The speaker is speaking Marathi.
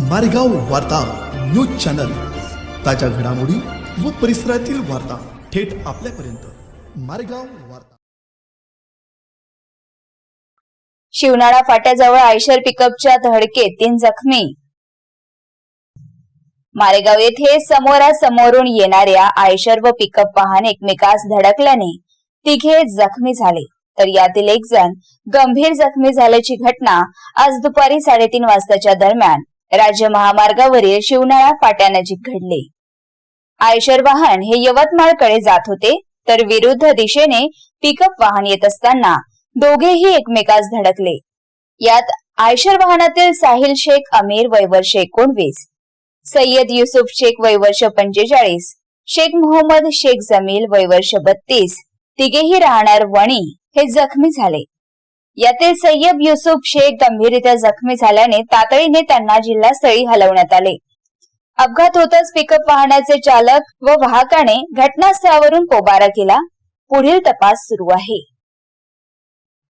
मारेगाव वार्ता न्यूज चॅनल. ताज्या घडामोडी व परिसरातील वार्ता थेट आपल्यापर्यंत. मारेगाव वार्ता. शिवनाळा फाट्याजवळ आयशर पिकअपच्या धडकेत तीन जखमी. मारेगाव येथे समोरासमोरून येणाऱ्या आयशर व पिकअप वाहन एकमेकास धडकल्याने तिघे जखमी झाले. तर यातील एक जण गंभीर जखमी झाल्याची घटना आज दुपारी साडेतीन वाजताच्या दरम्यान राज्य महामार्गावरील शिवनाळा फाट्यानजीक घडले. आयशर वाहन हे यवतमाळकडे जात होते तर विरुद्ध दिशेने पिकअप वाहन येत असताना दोघेही एकमेकास धडकले. यात आयशर वाहनातील साहिल शेख अमीर वय वर्ष एकोणवीस सय्यद युसुफ शेख वय वर्ष पंचेचाळीस शेख मोहम्मद शेख जमील वय वर्ष बत्तीस तिघेही राहणार वणी हे जखमी झाले. यातील सय्यब युसुफ शेख गंभीररित्या जखमी झाल्याने तातडीने त्यांना जिल्हास्थळी हलवण्यात आले. अपघात होताच पिकअप वाहनाचे चालक व वाहकाने घटनास्थळावरून पोबारा केला. पुढील तपास सुरू आहे.